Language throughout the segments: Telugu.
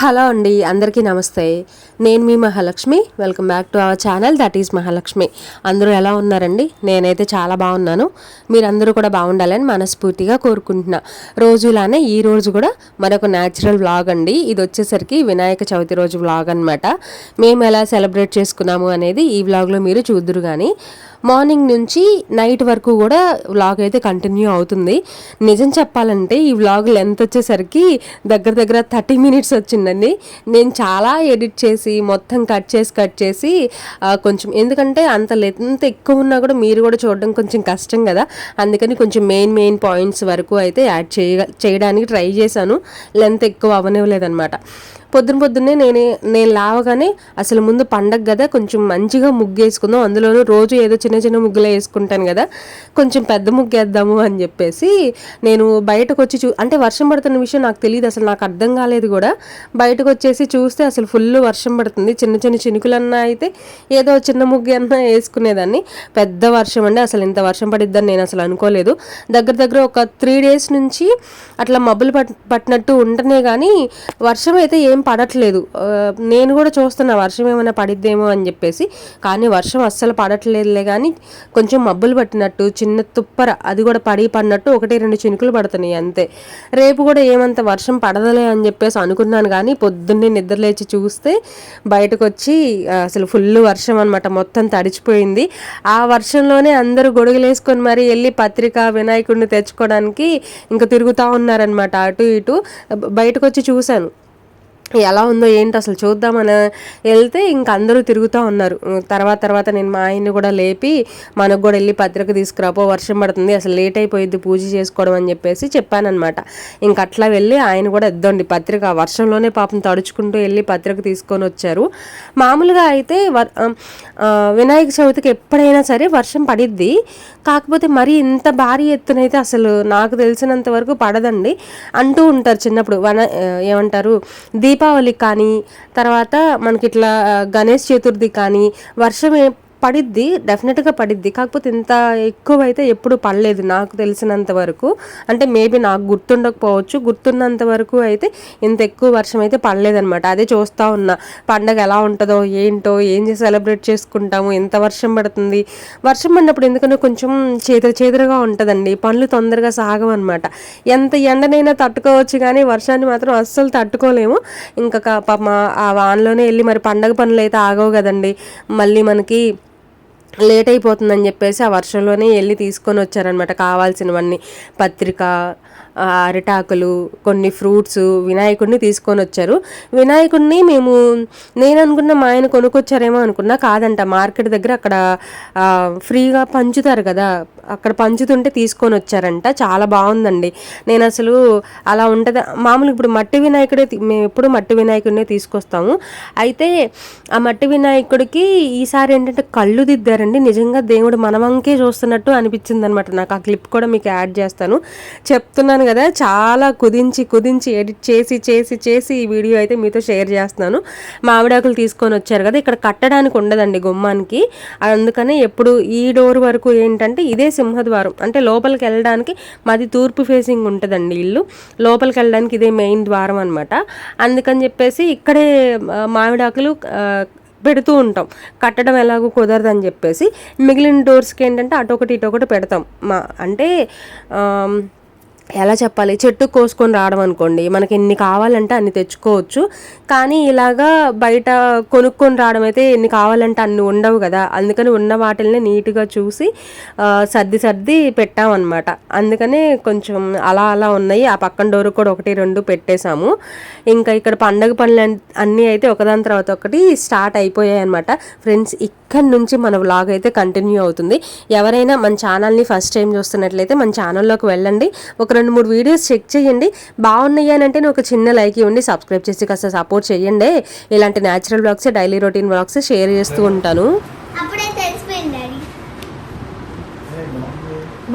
హలో అండి అందరికీ నమస్తే. నేను మీ Mahalakshmi. Welcome back to our channel that is Mahalakshmi. అందరూ ఎలా ఉన్నారండి? నేనైతే చాలా బాగున్నాను. మీరందరూ కూడా బాగుండాలని మనస్ఫూర్తిగా కోరుకుంటున్నా. రోజులానే ఈ రోజు కూడా మరొక న్యాచురల్ వ్లాగ్ అండి. ఇది వచ్చేసరికి వినాయక చవితి రోజు వ్లాగ్ అనమాట మేము ఎలా సెలబ్రేట్ చేసుకున్నాము అనేది ఈ వ్లాగ్లో మీరు చూద్దురు కానీ మార్నింగ్ నుంచి నైట్ వరకు కూడా వ్లాగ్ అయితే కంటిన్యూ అవుతుంది. నిజం చెప్పాలంటే ఈ వ్లాగ్ లెంత్ వచ్చేసరికి దగ్గర దగ్గర థర్టీ మినిట్స్ వచ్చింది వచ్చిందండి నేను చాలా ఎడిట్ చేసి మొత్తం కట్ చేసి కట్ చేసి కొంచెం ఎందుకంటే అంత లెంత్ ఎక్కువ ఉన్నా కూడా మీరు కూడా చూడడం కొంచెం కష్టం కదా. అందుకని కొంచెం మెయిన్ మెయిన్ పాయింట్స్ వరకు అయితే యాడ్ చేయ చేయడానికి ట్రై చేశాను. లెంత్ ఎక్కువ అవనివ్వలేదన్నమాట పొద్దున పొద్దున్నే నేను నేను లావగానే అసలు ముందు పండగ కదా కొంచెం మంచిగా ముగ్గు వేసుకుందాం. అందులోనూ రోజు ఏదో చిన్న చిన్న ముగ్గులే వేసుకుంటాను కదా కొంచెం పెద్ద ముగ్గు వేద్దాము అని చెప్పేసి నేను బయటకు వచ్చి చూ అంటే వర్షం పడుతున్న విషయం నాకు తెలియదు అసలు నాకు అర్థం కాలేదు కూడా బయటకు వచ్చేసి చూస్తే అసలు ఫుల్ వర్షం పడుతుంది. చిన్న చిన్న చినుకులన్నా అయితే ఏదో చిన్న ముగ్గు అన్నా వేసుకునేదాన్ని. పెద్ద వర్షం అండి అసలు ఇంత వర్షం పడిద్దని నేను అసలు అనుకోలేదు. దగ్గర దగ్గర ఒక త్రీ డేస్ నుంచి అట్లా మబ్బులు పట్ పట్టినట్టు ఉంటనే కానీ వర్షం అయితే ఏం పడట్లేదు. నేను కూడా చూస్తున్నా వర్షం ఏమైనా పడిద్దేమో అని చెప్పేసి. కానీ వర్షం అస్సలు పడట్లేదులే కానీ కొంచెం మబ్బులు పట్టినట్టు చిన్న తుప్పర అది కూడా పడి పడినట్టు ఒకటి రెండు చినుకులు పడుతున్నాయి అంతే. రేపు కూడా ఏమంత వర్షం పడదలే అని చెప్పేసి అనుకున్నాను కానీ పొద్దున్నే నిద్రలేచి చూస్తే బయటకు వచ్చి అసలు ఫుల్ వర్షం అనమాట మొత్తం తడిచిపోయింది. ఆ వర్షంలోనే అందరూ గొడుగులేసుకొని మరి వెళ్ళి పత్రిక వినాయకుడిని తెచ్చుకోవడానికి ఇంకా తిరుగుతూ ఉన్నారనమాట అటు ఇటు. బయటకు వచ్చి చూశాను. ఎలా ఉందో ఏంటి అసలు చూద్దామని వెళ్తే ఇంక అందరూ తిరుగుతూ ఉన్నారు. తర్వాత తర్వాత నేను మా ఆయన్ని కూడా లేపి మనకు కూడా వెళ్ళి పత్రిక తీసుకురాపో వర్షం పడుతుంది అసలు లేట్ అయిపోయింది పూజ చేసుకోవడం అని చెప్పేసి చెప్పానమాట ఇంక అట్లా వెళ్ళి ఆయన కూడా ఇద్దండి పత్రిక. వర్షంలోనే పాపం తడుచుకుంటూ వెళ్ళి పత్రిక తీసుకొని వచ్చారు. మామూలుగా అయితే వినాయక చవితికి ఎప్పుడైనా సరే వర్షం పడిద్ది. కాకపోతే మరి ఇంత భారీ ఎత్తునైతే అసలు నాకు తెలిసినంత వరకు పడదండి. అంటూ ఉంటారు చిన్నప్పుడు. వన ఏమంటారు? దీప దీపావళి కానీ తర్వాత మనకి ఇట్లా గణేష్ చతుర్థి కానీ వర్షం పడిద్ది డెఫినెట్గా పడిద్ది. కాకపోతే ఇంత ఎక్కువ అయితే ఎప్పుడు పడలేదు నాకు తెలిసినంత వరకు. అంటే మేబీ నాకు గుర్తుండకపోవచ్చు. గుర్తున్నంత వరకు అయితే ఇంత ఎక్కువ వర్షం అయితే పడలేదనమాట అదే చూస్తూ ఉన్నా. పండగ ఎలా ఉంటుందో ఏంటో ఏం చేసి సెలబ్రేట్ చేసుకుంటాము ఎంత వర్షం పడుతుంది. వర్షం పడినప్పుడు ఎందుకంటే కొంచెం చేతులు చేదురుగా ఉంటుందండి. పనులు తొందరగా సాగమన్నమాట ఎంత ఎండనైనా తట్టుకోవచ్చు కానీ వర్షాన్ని మాత్రం అస్సలు తట్టుకోలేము. ఇంకా పాప ఆ- ఆ వానలోనే వెళ్ళి మరి పండగ పనులు అయితే ఆగవు కదండి. మళ్ళీ మనకి లేట్ అయిపోతుందని చెప్పేసి ఆ వర్షంలోనే వెళ్ళి తీసుకొని వచ్చారనమాట కావాల్సినవన్నీ పత్రిక అరిటాకులు కొన్ని ఫ్రూట్స్ వినాయకుడిని తీసుకొని వచ్చారు. వినాయకుడిని మేము నేను అనుకున్న మా ఆయన కొనుక్కొచ్చారేమో అనుకున్నా కాదంట. మార్కెట్ దగ్గర అక్కడ ఫ్రీగా పంచుతారు కదా అక్కడ పంచుతుంటే తీసుకొని వచ్చారంట. చాలా బాగుందండి. నేను అసలు అలా ఉంటుంది. మామూలు ఇప్పుడు మట్టి వినాయకుడే మేము ఎప్పుడు మట్టి వినాయకుడినే తీసుకొస్తాము. అయితే ఆ మట్టి వినాయకుడికి ఈసారి ఏంటంటే కళ్ళు దిద్దారండి. నిజంగా దేవుడు మనమంకే చూస్తున్నట్టు అనిపించింది అనమాట నాకు ఆ క్లిప్ కూడా మీకు యాడ్ చేస్తాను. చెప్తున్నాను కదా చాలా కుదించి కుదించి ఎడిట్ చేసి చేసి చేసి ఈ వీడియో అయితే మీతో షేర్ చేస్తున్నాను. మామిడాకులు తీసుకొని వచ్చారు కదా ఇక్కడ కట్టడానికి ఉండదండి గుమ్మానికి. అందుకనే ఎప్పుడు ఈ డోర్ వరకు ఏంటంటే ఇదే సింహద్వారం. అంటే లోపలికి వెళ్ళడానికి మాది తూర్పు ఫేసింగ్ ఉంటుందండి ఇల్లు. లోపలికి వెళ్ళడానికి ఇదే మెయిన్ ద్వారం అనమాట అందుకని చెప్పేసి ఇక్కడే మామిడాకులు పెడుతూ ఉంటాం. కట్టడం ఎలాగో కుదరదని చెప్పేసి మిగిలిన డోర్స్కి ఏంటంటే అటొకటి ఇటొకటి పెడతాం. మా అంటే ఎలా చెప్పాలి? చెట్టు కోసుకొని రావడం అనుకోండి. మనకి ఎన్ని కావాలంటే అన్ని తెచ్చుకోవచ్చు. కానీ ఇలాగా బయట కొనుక్కొని రావడం అయితే ఎన్ని కావాలంటే అన్ని ఉండవు కదా. అందుకని ఉన్న వాటిల్ని నీట్గా చూసి సర్ది సర్ది పెట్టామన్నమాట. అందుకనే కొంచెం అలా అలా ఉన్నాయి. ఆ పక్కన డోర్ కూడా ఒకటి రెండు పెట్టేశాము. ఇంకా ఇక్కడ పండగ పనులు అన్నీ అయితే ఒకదాని తర్వాత ఒకటి స్టార్ట్ అయిపోయాయి అనమాట ఫ్రెండ్స్ ఇక్కడ నుంచి మన వ్లాగ్ అయితే కంటిన్యూ అవుతుంది. ఎవరైనా మన ఛానల్ని ఫస్ట్ టైం చూస్తున్నట్లయితే మన ఛానల్లోకి వెళ్ళండి. ఒక రెండు మూడు వీడియోస్ చెక్ చేయండి. బాగున్నాయి అని అంటే ఒక చిన్న లైక్ ఇవ్వండి. సబ్స్క్రైబ్ చేసి కాస్త సపోర్ట్ చేయండి. ఇలాంటి natural blogs daily routine blogs share చేస్తూ ఉంటాను.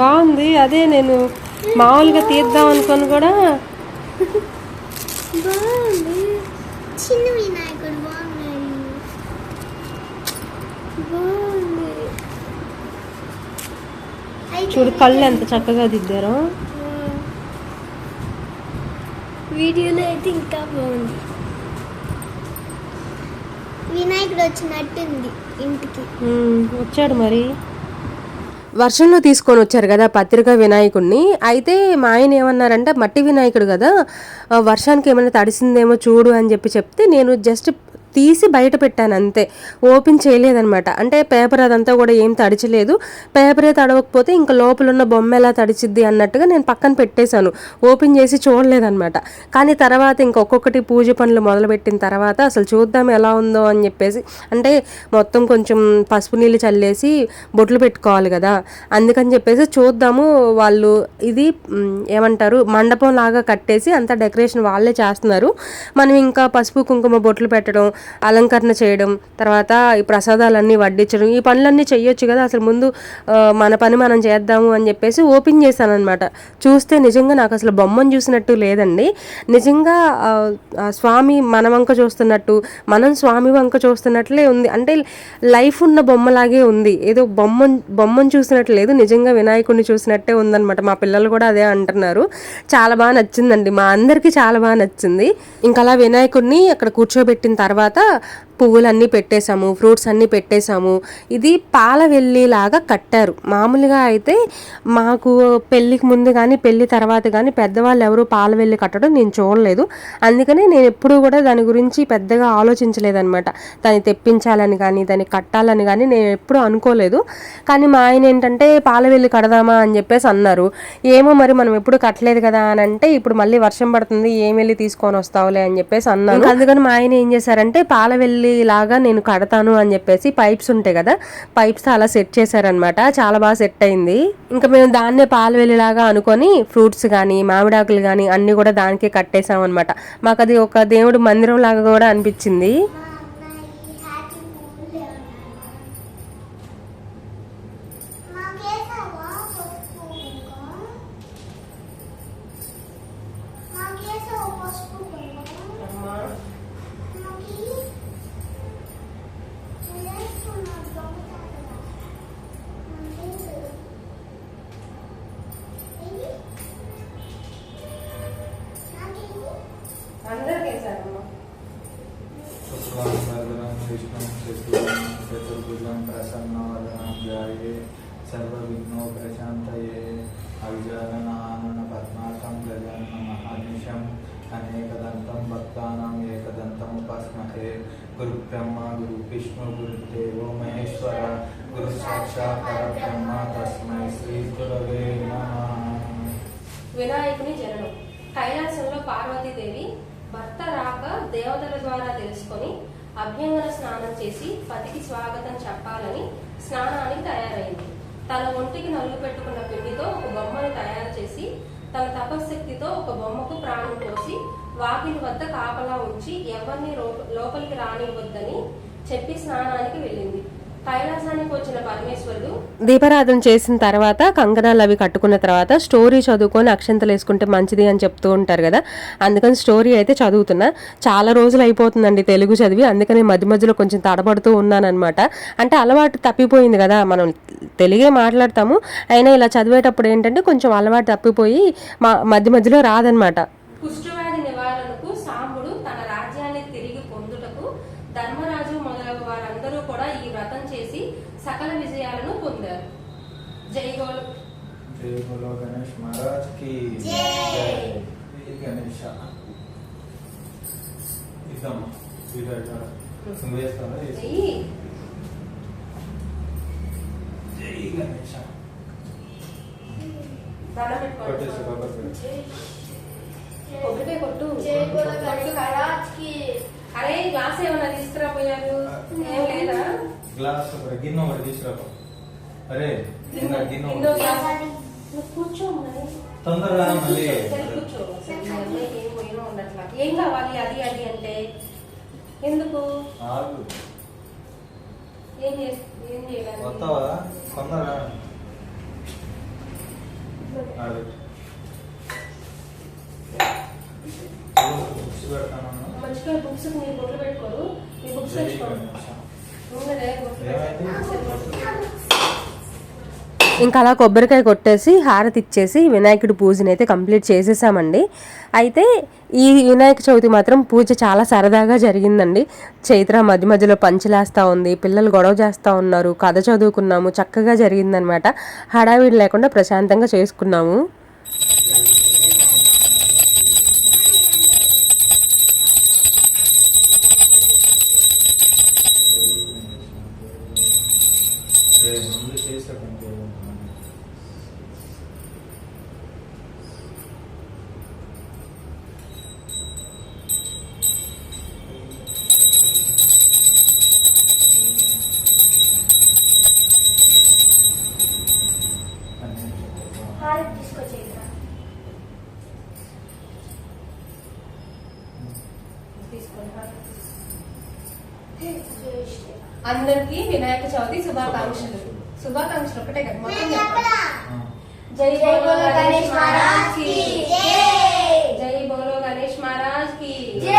బాగుంది. అదే నేను మామూలుగా తీద్దాం అనుకొని కూడా. చిన్న వినాయకుడు బాగున్నాయి చూడు కళ్ళు ఎంత చక్కగా దిద్దారో. వీడియోలో అయితే ఇంకా బాగుంది. వినాయకుడు వచ్చినట్టుంది ఇంటికి. వచ్చాడు మరి. వర్షంలో తీసుకొని వచ్చారు కదా పత్రిక వినాయకుడిని అయితే మా ఆయన ఏమన్నారంటే మట్టి వినాయకుడు కదా వర్షానికి ఏమైనా తడిసిందేమో చూడు అని చెప్పి చెప్తే నేను జస్ట్ తీసి బయట పెట్టాను అంతే. ఓపెన్ చేయలేదనమాట అంటే పేపర్ అదంతా కూడా ఏం తడిచలేదు. పేపరే తడవకపోతే ఇంకా లోపల ఉన్న బొమ్మ ఎలా తడిచిద్ది అన్నట్టుగా నేను పక్కన పెట్టేశాను. ఓపెన్ చేసి చూడలేదన్నమాట. కానీ తర్వాత ఇంకొకటి పూజ పనులు మొదలుపెట్టిన తర్వాత అసలు చూద్దాం ఎలా ఉందో అని చెప్పేసి అంటే మొత్తం కొంచెం పసుపు నీళ్ళు చల్లేసి బొట్లు పెట్టుకోవాలి కదా అందుకని చెప్పేసి చూద్దాము వాళ్ళు ఇది ఏమంటారు మండపం లాగా కట్టేసి అంతా డెకరేషన్ వాళ్ళే చేస్తున్నారు. మనం ఇంకా పసుపు కుంకుమ బొట్లు పెట్టడం అలంకరణ చేయడం తర్వాత ఈ ప్రసాదాలన్నీ వడ్డించడం ఈ పనులన్నీ చేయొచ్చు కదా. అసలు ముందు మన పని మనం చేద్దాము అని చెప్పేసి ఓపెన్ చేశాను అనమాట చూస్తే నిజంగా నాకు అసలు బొమ్మను చూసినట్టు లేదండి. నిజంగా ఆ, స్వామి మన వంక చూస్తున్నట్టు మనం స్వామి వంక చూస్తున్నట్లే ఉంది. అంటే లైఫ్ ఉన్న బొమ్మలాగే ఉంది. ఏదో బొమ్మ బొమ్మను చూసినట్టు లేదు. నిజంగా వినాయకుడిని చూసినట్టే ఉందన్నమాట. మా పిల్లలు కూడా అదే అంటున్నారు. చాలా బాగా నచ్చిందండి. మా అందరికీ చాలా బాగా నచ్చింది. ఇంకా అలా వినాయకుడిని అక్కడ కూర్చోబెట్టిన తర్వాత పువ్వులన్నీ పెట్టేశాము ఫ్రూట్స్ అన్నీ పెట్టేశాము. ఇది పాల లాగా కట్టారు. మామూలుగా అయితే మాకు పెళ్ళికి ముందు కానీ పెళ్ళి తర్వాత కానీ పెద్దవాళ్ళు ఎవరు పాల వెళ్ళి కట్టడం నేను చూడలేదు. అందుకనే నేను ఎప్పుడూ కూడా దాని గురించి పెద్దగా ఆలోచించలేదనమాట దాన్ని తెప్పించాలని కానీ దాన్ని కట్టాలని కానీ నేను ఎప్పుడూ అనుకోలేదు. కానీ మా ఆయన ఏంటంటే పాల వెళ్ళి కడదామా అని చెప్పేసి అన్నారు. ఏమో మరి మనం ఎప్పుడు కట్టలేదు కదా అని అంటే ఇప్పుడు మళ్ళీ వర్షం పడుతుంది ఏం వెళ్ళి తీసుకొని వస్తావులే అని చెప్పేసి అన్నారు. అందుకని మా ఆయన ఏం చేశారంటే పాల వెల్లి లాగా నేను కడతాను అని చెప్పేసి పైప్స్ ఉంటాయి కదా పైప్స్ అలా సెట్ చేశారనమాట చాలా బాగా సెట్ అయింది. ఇంకా మేము దాన్నే పాల వెల్లి లాగా అనుకొని ఫ్రూట్స్ కానీ మామిడాకులు కానీ అన్ని కూడా దానికే కట్టేసాం అనమాట మాకు అది ఒక దేవుడు మందిరం లాగా కూడా అనిపించింది. మహేశ్వర గురు సాక్షాత్ పరబ్రహ్మ తస్మై శ్రీ గురవే వినాయకుని జననం. కైలాసంలో పార్వతీదేవి భర్త రాక దేవతల ద్వారా తెలుసుకొని అభ్యంగన స్నానం చేసి పతికి స్వాగతం చెప్పాలని స్నానానికి తయారైంది. తన ఒంటికి నలుగు పెట్టుకున్న పిండితో ఒక బొమ్మను తయారు చేసి తన తపశక్తితో ఒక బొమ్మకు ప్రాణం పోసి వాకిలి వద్ద కాపలా ఉంచి ఎవరిని లోపలికి రానివ్వద్దని చెప్పి స్నానానికి వెళ్ళింది. కైలాసానికి వచ్చిన పరమేశ్వరుడు దీపారాధన చేసిన తర్వాత కంకణాలు అవి కట్టుకున్న తర్వాత స్టోరీ చదువుకొని అక్షంతలు వేసుకుంటే మంచిది అని చెప్తూ ఉంటారు కదా. అందుకని స్టోరీ అయితే చదువుతున్నా. చాలా రోజులు అయిపోతుందండి తెలుగు చదివి. అందుకని మధ్య మధ్యలో కొంచెం తడబడుతూ ఉన్నానమాట అంటే అలవాటు తప్పిపోయింది కదా మనం తెలుగే మాట్లాడతాము. అయినా ఇలా చదివేటప్పుడు ఏంటంటే కొంచెం అలవాటు తప్పిపోయి మా మధ్య మధ్యలో రాదనమాట జై గణేష ఇద్దాం. ఇది నువ్వు వేస్తావా వేసుకో. చెయ్యి. జై గణేష దండం పెట్టుకోండి. కొట్టేసి కొబ్బరి కొబ్బరికాయ కొట్టు. జై బోలో గణేష్ మహారాజ్కి. అరే గ్లాస్ ఏమన్నా తీసుకురాపోయారు ఏం లేదా? గ్లాస్ ఒకటి గిన్నె ఒకటి అరే గిన్నె కూర్చో తొందరగా మళ్ళీ ఏం పోయినా ఉండట్లా. ఏం కావాలి అది అది అంటే? ఎందుకు? ఏం ఏం చేయడానికి వస్తావా? తొందరగా. మంచిగా బుక్స్ మీరు బొట్లు పెట్టుకోరు. మీ బుక్స్ తెచ్చుకోండి గణేష. ముందరే బొట్లు ఏమైంది? పెట్టుకోండి. ఇంకా అలా కొబ్బరికాయ కొట్టేసి హారతి ఇచ్చేసి వినాయకుడి పూజని అయితే కంప్లీట్ చేసేసామండి. అయితే ఈ వినాయక చవితి మాత్రం పూజ చాలా సరదాగా జరిగిందండి. చైత్ర మధ్య మధ్యలో పంచలేస్తూ ఉంది పిల్లలు గొడవ చేస్తూ ఉన్నారు కథ చదువుకున్నాము చక్కగా జరిగిందనమాట హడావిడి లేకుండా ప్రశాంతంగా చేసుకున్నాము. Yeah. అందరికి వినాయక చవితి శుభాకాంక్షలు. శుభాకాంక్షలు ఒకటే కదా మొత్తం చెప్పండి. ఆ. జై జై బోలో గణేష్ మహారాజ్కి. జై జై బోలో గణేష్ మహారాజ్కి. జై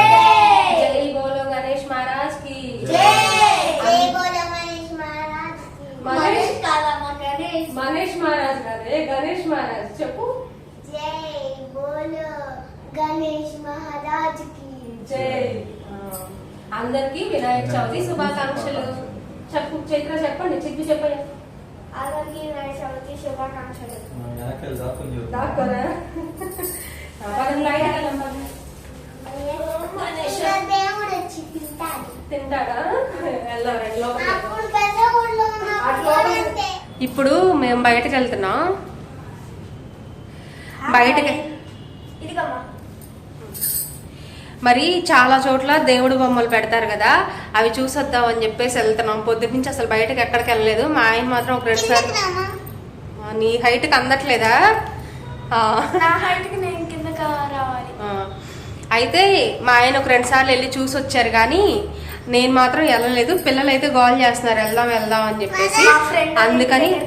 జై బోలో గణేష్ మహారాజ్కి. జై జై బోలో గణేష్ మహారాజ్కి. మహేష్ మహేష్ కాదమ్మ గణేష్ మనీష్ మహారాజ్ గారే గణేష్ మహారాజ్. చెప్పు. జై బోలో గణేష్ మహారాజ్కి. జై. ఆ, అందరికి వినాయక చవితి శుభాకాంక్షలు. చెప్పు చైత్ర చెప్పండి చెప్పి చెప్పండి. అందరికీ వినాయక చవితి శుభాకాంక్షలు. దాక్కోరా. తింటాడు. ఇప్పుడు మేము బయటకు వెళ్తున్నాం. బయటకి ఇదిగమ్మా మరి చాలా చోట్ల దేవుడు బొమ్మలు పెడతారు కదా అవి చూసొద్దాం అని చెప్పేసి వెళ్తున్నాం. పొద్దున్న నుంచి అసలు బయటకు ఎక్కడికి వెళ్ళలేదు. మా ఆయన మాత్రం ఒక రెండు సార్లు నీ హైట్కి అందట్లేదా? ఆ. నా హైట్కి నేను కిందకి రావాలి. ఆ. అయితే మా ఆయన ఒక రెండు సార్లు వెళ్ళి చూసి వచ్చారు కానీ నేను మాత్రం వెళ్ళలేదు. పిల్లలు అయితే గోల్ చేస్తున్నారు. వెళ్దాం వెళ్దాం అని చెప్పేసి. అందుకని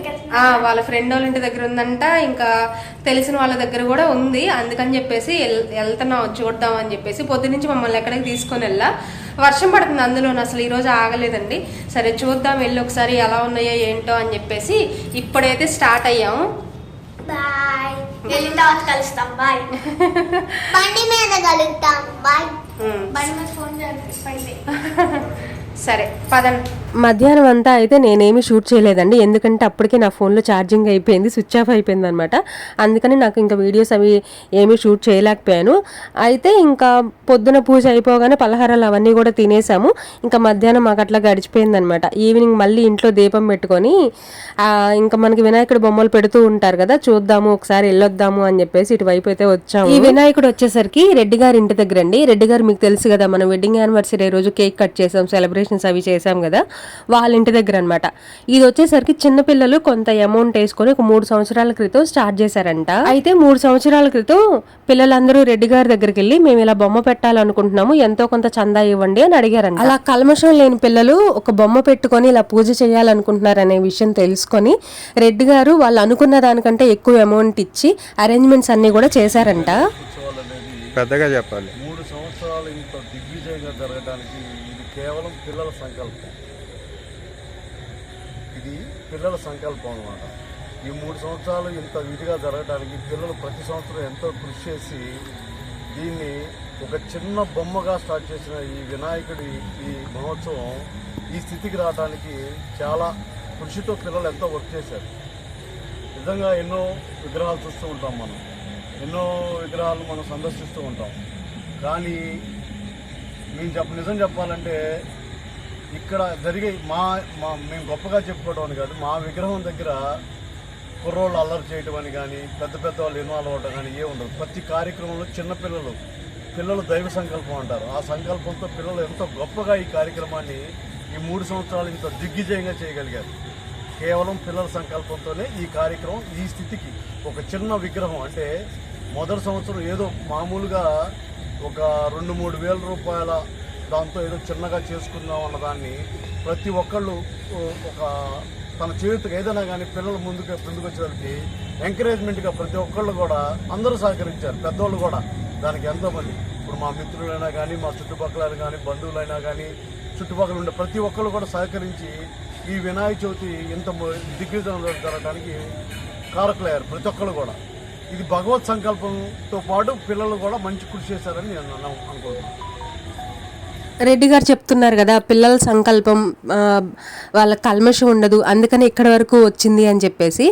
వాళ్ళ ఫ్రెండ్ వాళ్ళ ఇంటి దగ్గర ఉందంట. ఇంకా తెలిసిన వాళ్ళ దగ్గర కూడా ఉంది. అందుకని చెప్పేసి వెళ్తున్నాం చూద్దాం అని చెప్పేసి. పొద్దు నుంచి మమ్మల్ని ఎక్కడికి తీసుకొని వెళ్ళా. వర్షం పడుతుంది అందులో అసలు ఈ రోజు ఆగలేదండి. సరే చూద్దాం. వెళ్ళి ఒకసారి ఎలా ఉన్నాయో ఏంటో అని చెప్పేసి ఇప్పుడైతే స్టార్ట్ అయ్యాము. బాయ్. వెళ్ళిన తర్వాత కలుస్తాం. బాయ్. బండి మీద కలుస్తాం బాయ్. బండి మీద ఫోన్ పడితే సరే పదండి మధ్యాహ్నం అంతా అయితే నేనేమి షూట్ చేయలేదండి. ఎందుకంటే అప్పటికే నా ఫోన్లో ఛార్జింగ్ అయిపోయింది స్విచ్ ఆఫ్ అయిపోయింది అనమాట అందుకని నాకు ఇంకా వీడియోస్ అవి ఏమీ షూట్ చేయలేకపోయాను. అయితే ఇంకా పొద్దున పూజ అయిపోగానే పలహారాలు అవన్నీ కూడా తినేసాము. ఇంకా మధ్యాహ్నం మాకు అట్లా గడిచిపోయింది అనమాట ఈవినింగ్ మళ్ళీ ఇంట్లో దీపం పెట్టుకొని ఇంకా మనకి వినాయకుడు బొమ్మలు పెడుతూ ఉంటారు కదా చూద్దాము ఒకసారి వెళ్ళొద్దాము అని చెప్పేసి ఇటువైపు అయితే వచ్చాము. ఈ వినాయకుడు వచ్చేసరికి రెడ్డి గారి ఇంటి దగ్గర అండి రెడ్డి గారు మీకు తెలుసు కదా మనం వెడ్డింగ్ యానివర్సరీ రోజు కేక్ కట్ చేసాం సెలబ్రేషన్స్ అవి చేసాం కదా వాళ్ళ ఇంటి దగ్గర అనమాట ఇది వచ్చేసరికి చిన్న పిల్లలు కొంత అమౌంట్ వేసుకొని ఒక మూడు సంవత్సరాల క్రితం స్టార్ట్ చేశారంట. అయితే మూడు సంవత్సరాల క్రితం పిల్లలందరూ రెడ్డి గారి దగ్గరికి వెళ్ళి మేము ఇలా బొమ్మ పెట్టాలనుకుంటున్నాము ఎంతో కొంత చందా ఇవ్వండి అని అడిగారంట. అలా కల్మషం లేని పిల్లలు ఒక బొమ్మ పెట్టుకొని ఇలా పూజ చేయాలనుకుంటున్నారు అనే విషయం తెలుసుకొని రెడ్డి గారు వాళ్ళు అనుకున్న దానికంటే ఎక్కువ అమౌంట్ ఇచ్చి అరేంజ్మెంట్స్ అన్ని కూడా చేశారంట. పెద్దగా చెప్పాలి. మూడు సంవత్సరాలు ఇంత దిగ్విజయంగా జరగడానికి ఇది కేవలం పిల్లల సంకల్పం ఇది పిల్లల సంకల్పం అన్నమాట. ఈ మూడు సంవత్సరాలు ఇంత విధిగా జరగడానికి పిల్లలు ప్రతి సంవత్సరం ఎంతో కృషి చేసి దీన్ని ఒక చిన్న బొమ్మగా స్టార్ట్ చేసిన ఈ వినాయకుడి ఈ మహోత్సవం ఈ స్థితికి రావడానికి చాలా కృషితో పిల్లలు ఎంతో వర్క్ చేశారు. నిజంగా ఎన్నో విగ్రహాలు చూస్తూ ఉంటాం మనం. ఎన్నో విగ్రహాలు మనం సందర్శిస్తూ ఉంటాం. కానీ మేము చెప్ప నిజం చెప్పాలంటే ఇక్కడ జరిగే మా మా మేము గొప్పగా చెప్పుకోవడం అని కాదు మా విగ్రహం దగ్గర కుర్రోళ్ళు అల్లరి చేయటం అని కానీ పెద్ద పెద్ద వాళ్ళు ఇన్వాల్వ్ అవ్వడం కానీ ఏ ఉండదు. ప్రతి కార్యక్రమంలో చిన్నపిల్లలు పిల్లలు దైవ సంకల్పం అంటారు. ఆ సంకల్పంతో పిల్లలు ఎంతో గొప్పగా ఈ కార్యక్రమాన్ని ఈ మూడు సంవత్సరాలు ఇంత దిగ్విజయంగా చేయగలిగారు. కేవలం పిల్లల సంకల్పంతోనే ఈ కార్యక్రమం ఈ స్థితికి ఒక చిన్న విగ్రహం అంటే మొదటి సంవత్సరం ఏదో మామూలుగా ఒక రెండు మూడు వేల రూపాయల దాంతో ఏదో చిన్నగా చేసుకుందాం అన్నదాన్ని ప్రతి ఒక్కళ్ళు ఒక తన చేతికి ఏదైనా కానీ పిల్లలు ముందుకు ముందుకు వచ్చేసరికి ఎంకరేజ్మెంట్గా ప్రతి ఒక్కళ్ళు కూడా అందరూ సహకరించారు పెద్దోళ్ళు కూడా. దానికి ఎంతోమంది ఇప్పుడు మా మిత్రులైనా కానీ మా చుట్టుపక్కల కానీ బంధువులైనా కానీ చుట్టుపక్కల ఉండే ప్రతి ఒక్కళ్ళు కూడా సహకరించి ఈ వినాయక చవితి ఇంత మ- దిగ్విజయం జరగడానికి కారకులయ్యారు ప్రతి ఒక్కరు కూడా. ఇది భగవత్ సంకల్పంతో పాటు పిల్లలు కూడా మంచి కృషి చేశారని నేను అనుకుంటున్నాను. రెడ్డి గారు చెప్తున్నారు కదా పిల్లల సంకల్పం వాళ్ళ కల్మషం ఉండదు అందుకని ఇక్కడ వరకు వచ్చింది అని చెప్పేసి.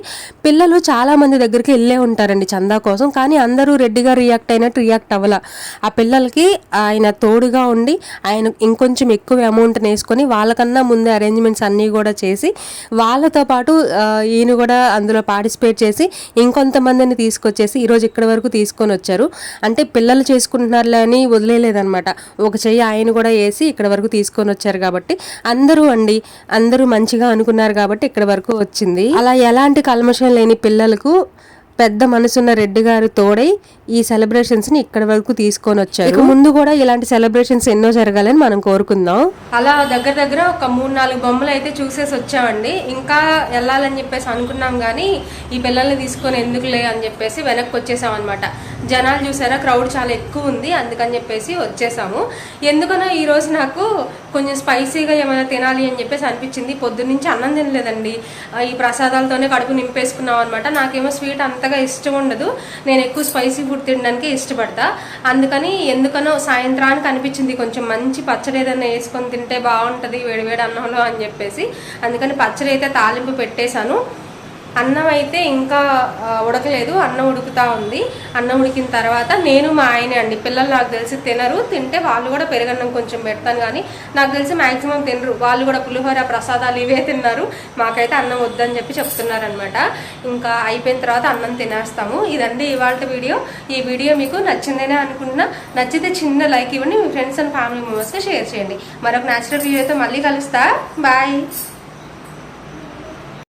పిల్లలు చాలా మంది దగ్గరికి వెళ్ళే ఉంటారండి చందా కోసం కానీ అందరూ రెడ్డి గారు రియాక్ట్ అయినట్టు రియాక్ట్ అవ్వాల. ఆ పిల్లలకి ఆయన తోడుగా ఉండి ఆయన ఇంకొంచెం ఎక్కువ అమౌంట్ వేసుకొని వాళ్ళకన్నా ముందే అరేంజ్మెంట్స్ అన్నీ కూడా చేసి వాళ్ళతో పాటు ఈయన కూడా అందులో పార్టిసిపేట్ చేసి ఇంకొంతమందిని తీసుకొచ్చేసి ఈరోజు ఇక్కడ వరకు తీసుకొని వచ్చారు. అంటే పిల్లలు చేసుకుంటున్నారులే అని వదిలేలేదనమాట ఒక చెయ్యి ఆయన కూడా వేసి ఇక్కడ వరకు తీసుకొని వచ్చారు కాబట్టి అందరూ అండి అందరూ మంచిగా అనుకున్నారు కాబట్టి ఇక్కడ వరకు వచ్చింది. అలా ఎలాంటి కల్మషం లేని పిల్లలకు పెద్ద మనసున్న రెడ్డి గారు తోడై ఈ సెలబ్రేషన్స్ని ఇక్కడ వరకు తీసుకొని వచ్చారు. ఇక ముందు కూడా ఇలాంటి సెలబ్రేషన్స్ ఎన్నో జరగాలని మనం కోరుకుందాం. అలా దగ్గర దగ్గర ఒక మూడు నాలుగు బొమ్మలు అయితే చూసేసి వచ్చామండి. ఇంకా వెళ్ళాలని చెప్పేసి అనుకున్నాం కానీ ఈ పిల్లల్ని తీసుకొని ఎందుకులే అని చెప్పేసి వెనక్కి వచ్చేసాం అనమాట జనాలు చూసారా క్రౌడ్ చాలా ఎక్కువ ఉంది అందుకని చెప్పేసి వచ్చేసాము. ఎందుకనో ఈరోజు నాకు కొంచెం స్పైసీగా ఏమైనా తినాలి అని చెప్పేసి అనిపించింది. పొద్దున్నుంచి అన్నం తినలేదండి. ఈ ప్రసాదాలతోనే కడుపు నింపేసుకున్నాం అనమాట నాకేమో స్వీట్ అంతగా ఇష్టం ఉండదు. నేను ఎక్కువ స్పైసీ ఫుడ్ తినడానికి ఇష్టపడతా. అందుకని ఎందుకనో సాయంత్రానికి అనిపించింది కొంచెం మంచి పచ్చడి ఏదైనా వేసుకొని తింటే బాగుంటుంది వేడివేడి అన్నంలో అని చెప్పేసి. అందుకని పచ్చడి అయితే తాలింపు పెట్టేశాను. అన్నం అయితే ఇంకా ఉడకలేదు అన్నం ఉడుకుతా ఉంది. అన్నం ఉడికిన తర్వాత నేను మా ఆయనే అండి పిల్లలు నాకు తెలిసి తినరు తింటే వాళ్ళు కూడా పెరుగన్నం కొంచెం పెడతాను కానీ నాకు తెలిసి మాక్సిమం తినరు. వాళ్ళు కూడా పులిహోర ప్రసాదాలు ఇవే తిన్నారు. మాకైతే అన్నం వద్దని చెప్పి చెప్తున్నారనమాట ఇంకా అయిపోయిన తర్వాత అన్నం తినేస్తాము. ఇదండి ఇవాళ వీడియో. ఈ వీడియో మీకు నచ్చిందనే అనుకున్నా నచ్చితే చిన్న లైక్ ఇవ్వండి. మీ ఫ్రెండ్స్ అండ్ ఫ్యామిలీ మెంబర్స్కి షేర్ చేయండి. మరొక న్యాచురల్ వీడియోతో మళ్ళీ కలుస్తా. బాయ్.